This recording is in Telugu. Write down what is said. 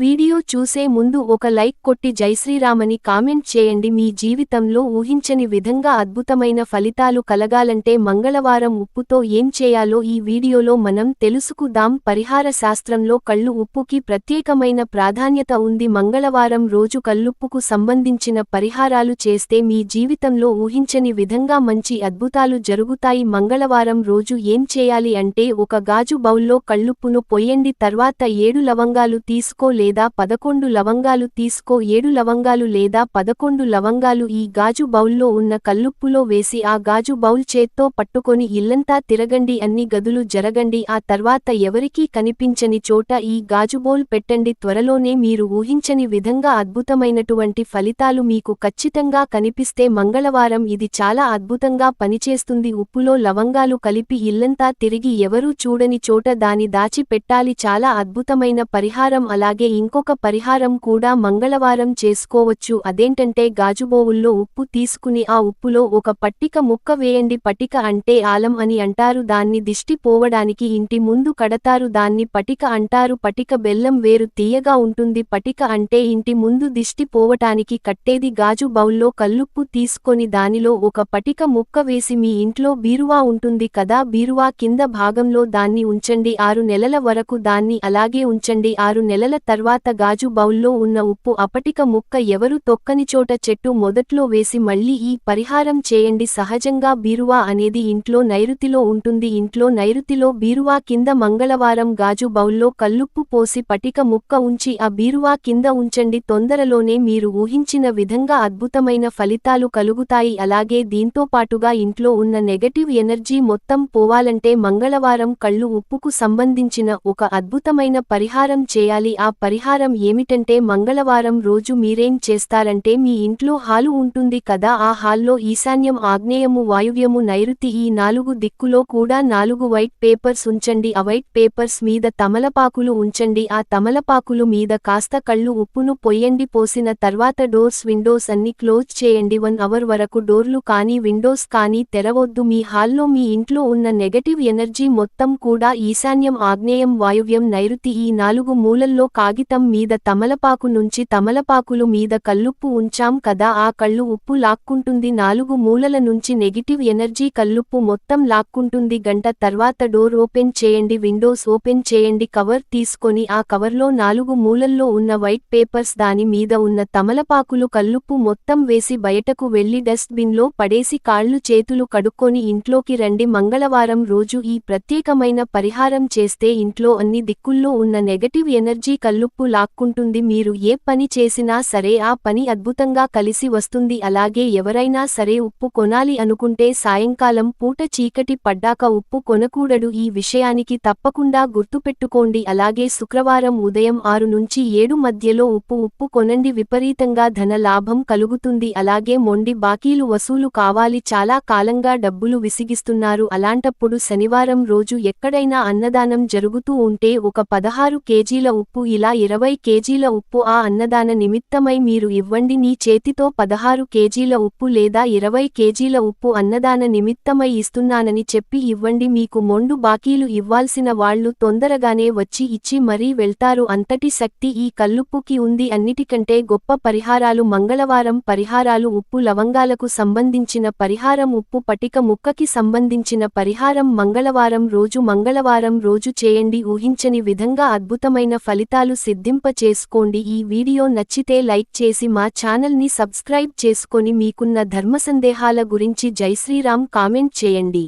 వీడియో చూసే ముందు ఒక లైక్ కొట్టి జైశ్రీరామని కామెంట్ చేయండి. మీ జీవితంలో ఊహించని విధంగా అద్భుతమైన ఫలితాలు కలగాలంటే మంగళవారం ఉప్పుతో ఏం చేయాలో ఈ వీడియోలో మనం తెలుసుకుదాం. పరిహార శాస్త్రంలో కళ్ళు ఉప్పుకి ప్రత్యేకమైన ప్రాధాన్యత ఉంది. మంగళవారం రోజు కల్లుప్పుకు సంబంధించిన పరిహారాలు చేస్తే మీ జీవితంలో ఊహించని విధంగా మంచి అద్భుతాలు జరుగుతాయి. మంగళవారం రోజు ఏం చేయాలి అంటే ఒక గాజు బౌల్లో కళ్ళుప్పును పొయ్యండి తర్వాత ఏడు లవంగాలు తీసుకోలే లేదా పదకొండు లవంగాలు తీసుకో. ఏడు లవంగాలు లేదా పదకొండు లవంగాలు ఈ గాజు బౌల్లో ఉన్న కల్లుప్పులో వేసి ఆ గాజు బౌల్ చేత్తో పట్టుకొని ఇల్లంతా తిరగండి. అన్ని గదులు జరగండి. ఆ తర్వాత ఎవరికీ కనిపించని చోట ఈ గాజు బౌల్ పెట్టండి. త్వరలోనే మీరు ఊహించని విధంగా అద్భుతమైనటువంటి ఫలితాలు మీకు ఖచ్చితంగా కనిపిస్తే మంగళవారం ఇది చాలా అద్భుతంగా పనిచేస్తుంది. ఉప్పులో లవంగాలు కలిపి ఇల్లంతా తిరిగి ఎవరూ చూడని చోట దాని దాచి పెట్టాలి చాలా అద్భుతమైన పరిహారం. అలాగే ఇంకొక పరిహారం కూడా మంగళవారం చేసుకోవచ్చు. అదేంటంటే గాజుబోవుల్లో ఉప్పు తీసుకుని ఆ ఉప్పులో ఒక పట్టిక ముక్క వేయండి. పటిక అంటే ఆలం అని అంటారు. దాన్ని దిష్టి పోవడానికి ఇంటి ముందు కడతారు. దాన్ని పటిక అంటారు. పటిక బెల్లం వేరు తీయగా ఉంటుంది. పటిక అంటే ఇంటి ముందు దిష్టి పోవటానికి కట్టేది గాజు బౌల్లో కల్లుప్పు తీసుకొని దానిలో ఒక పటిక ముక్క వేసి మీ ఇంట్లో బీరువా ఉంటుంది కదా? బీరువా కింద భాగంలో దాన్ని ఉంచండి. ఆరు నెలల వరకు దాన్ని అలాగే ఉంచండి. ఆరు నెలల తర్వాత గాజు బౌల్లో ఉన్న ఉప్పు అపటిక ముక్క ఎవరు తొక్కని చోట చెట్టు మొదట్లో వేసి మళ్ళీ ఈ పరిహారం చేయండి. సహజంగా బీరువా అనేది ఇంట్లో నైరుతిలో ఉంటుంది. ఇంట్లో నైరుతిలో బీరువా కింద మంగళవారం గాజు బౌల్లో కల్లుప్పు పోసి పటిక ముక్క ఉంచి ఆ బీరువా కింద ఉంచండి. తొందరలోనే మీరు ఊహించిన విధంగా అద్భుతమైన ఫలితాలు కలుగుతాయి. అలాగే దీంతో పాటుగా ఇంట్లో ఉన్న నెగటివ్ ఎనర్జీ మొత్తం పోవాలంటే మంగళవారం కళ్ళు ఉప్పుకు సంబంధించిన ఒక అద్భుతమైన పరిహారం చేయాలి. ఆ పరి పరిహారం ఏమిటంటే మంగళవారం రోజు మీరేం చేస్తారంటే మీ ఇంట్లో హాలు ఉంటుంది కదా ఆ హాల్లో ఈశాన్యం ఆగ్నేయము వాయువ్యము నైరుతి ఈ నాలుగు దిక్కులో కూడా నాలుగు వైట్ పేపర్స్ ఉంచండి. ఆ వైట్ పేపర్స్ మీద తమలపాకులు ఉంచండి. ఆ తమలపాకులు మీద కాస్త కళ్ళు ఉప్పును పొయ్యండి. పోసిన తర్వాత డోర్స్ విండోస్ అన్ని క్లోజ్ చేయండి. వన్ అవర్ వరకు డోర్లు కానీ విండోస్ కానీ తెరవొద్దు. మీ హాల్లో మీ ఇంట్లో ఉన్న నెగటివ్ ఎనర్జీ మొత్తం కూడా ఈశాన్యం ఆగ్నేయం వాయువ్యం నైరుతి ఈ నాలుగు మూలల్లో కాగి కాగితం మీద తమలపాకు నుంచి తమలపాకులు మీద కల్లుప్పు ఉంచాం కదా ఆ కళ్ళు ఉప్పు లాక్కుంటుంది. నాలుగు మూలల నుంచి నెగిటివ్ ఎనర్జీ కల్లుప్పు మొత్తం లాక్కుంటుంది. గంట తర్వాత డోర్ ఓపెన్ చేయండి విండోస్ ఓపెన్ చేయండి కవర్ తీసుకొని ఆ కవర్లో నాలుగు మూలల్లో ఉన్న వైట్ పేపర్స్ దాని మీద ఉన్న తమలపాకులు కల్లుప్పు మొత్తం వేసి బయటకు వెళ్ళి డస్ట్ బిన్లో పడేసి కాళ్ళు చేతులు కడుక్కొని ఇంట్లోకి రండి. మంగళవారం రోజు ఈ ప్రత్యేకమైన పరిహారం చేస్తే ఇంట్లో అన్ని దిక్కుల్లో ఉన్న నెగటివ్ ఎనర్జీ కల్లుప్పు లాక్కుంటుంది. మీరు ఏ పని చేసినా సరే ఆ పని అద్భుతంగా కలిసి వస్తుంది. అలాగే ఎవరైనా సరే ఉప్పు కొనాలి అనుకుంటే సాయంకాలం పూట చీకటి పడ్డాక ఉప్పు కొనకూడదు. ఈ విషయానికి తప్పకుండా గుర్తుపెట్టుకోండి. అలాగే శుక్రవారం ఉదయం ఆరు నుంచి ఏడు మధ్యలో ఉప్పు ఉప్పు కొనండి. విపరీతంగా ధన లాభం కలుగుతుంది. అలాగే మొండి బాకీలు వసూలు కావాలి. చాలా కాలంగా డబ్బులు విసిగిస్తున్నారు. అలాంటప్పుడు శనివారం రోజు ఎక్కడైనా అన్నదానం జరుగుతూ ఉంటే ఒక పదహారు కేజీల ఉప్పు ఇలా ఇరవై కేజీల ఉప్పు. ఆ అన్నదాన నిమిత్తమై మీరు ఇవ్వండి. నీ చేతితో పదహారు కేజీల ఉప్పు లేదా ఇరవై కేజీల ఉప్పు అన్నదాన నిమిత్తమై ఇస్తున్నానని చెప్పి ఇవ్వండి. మీకు మొండు బాకీలు ఇవ్వాల్సిన వాళ్ళు తొందరగానే వచ్చి ఇచ్చి మరీ వెళ్తారు. అంతటి శక్తి ఈ కల్లుప్పుకి ఉంది. అన్నిటికంటే గొప్ప పరిహారాలు మంగళవారం. పరిహారాలు ఉప్పు లవంగాలకు సంబంధించిన పరిహారం. ఉప్పు పటిక ముక్కకి సంబంధించిన పరిహారం. మంగళవారం రోజు మంగళవారం రోజు చేయండి. ఊహించని విధంగా అద్భుతమైన ఫలితాలు సిద్ధింప చేసుకోండి ఈ వీడియో నచ్చితే లైక్ చేసి మా ఛానల్ని సబ్స్క్రైబ్ చేసుకొని మీకున్న ధర్మ సందేహాల గురించి జైశ్రీరామ్ కామెంట్ చేయండి.